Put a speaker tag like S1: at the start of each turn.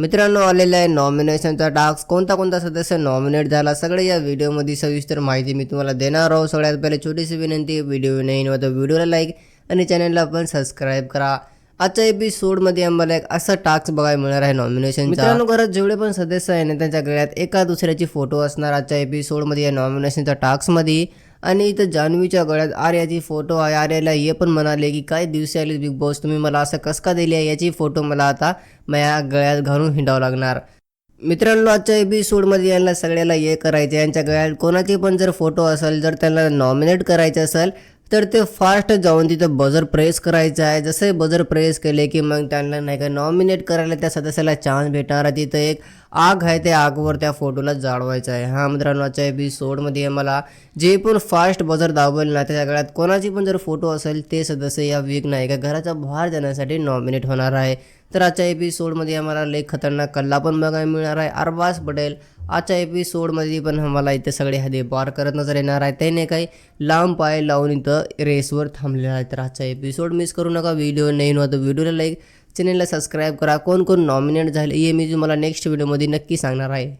S1: मित्रांनो आलेला आहे नॉमिनेशनचा टास्क. कोणता कोणता सदस्य नॉमिनेट झाला सगळे या व्हिडिओमध्ये सविस्तर माहिती मी तुम्हाला देणार आहोत. सगळ्यात पहिले छोटीशी विनंती व्हिडिओ नाही नव्हतं तर व्हिडिओला लाईक आणि चॅनलला पण सबस्क्राईब करा. आजच्या एपिसोडमध्ये आम्हाला एक असा टास्क बघायला मिळणार आहे नॉमिनेशन मित्रांनो घरात जेवढे पण सदस्य आहे ना त्यांच्या गळ्यात एका दुसऱ्याची फोटो असणार. आजच्या एपिसोडमध्ये या नॉमिनेशनच्या टास्कमध्ये आणि इथं जान्हवीच्या गळ्यात आर्याची फोटो आहे. आर्याला हे पण म्हणाले की काय दिवशी आली बिग बॉस? तुम्ही मला असं कसं का दिली आहे? याची फोटो मला आता माझ्या गळ्यात घालून हिंडावं लागणार. मित्रांनो आजच्या एपिसोडमध्ये यांना सगळ्याला हे करायचं आहे. यांच्या गळ्यात कोणाचे पण जर फोटो असेल जर त्यांना नॉमिनेट करायचे असेल तर ते फास्ट जाऊन तिथं बजर प्रेस करायचं आहे. जसे बजर प्रेस केले की मग त्यांना नाही का नॉमिनेट करायला त्या सदस्याला चान्स भेटणार. आहे तिथं एक आग आहे त्या आगवर त्या फोटोला जाळवायचं आहे. हा मित्रांनो आजच्या एपिसोडमध्ये मला जे पण फास्ट बजर दाबेल ना त्या सगळ्यात कोणाची पण जर फोटो असेल ते सदस्य या वीक नाही का घराच्या बाहेर जाण्यासाठी नॉमिनेट होणार आहे. तर आजच्या एपिसोडमध्ये आम्हाला लई खतरनाक कल्ला पण बघायला मिळणार आहे. अरबाज पटेल आजच्या एपिसोडमध्ये पण आम्हाला इथे सगळे हदे पार करत नजर येणार आहे त्याने काही लांब पाय लावून इथं रेसवर थांबलेला आहे तर आजचा एपिसोड मिस करू नका. व्हिडिओ नाही नव्हतं व्हिडिओला लाईक चॅनलला सबस्क्राईब करा. कोण कोण नॉमिनेट झाले हे मी तुम्हाला नेक्स्ट व्हिडिओमध्ये नक्की सांगणार आहे.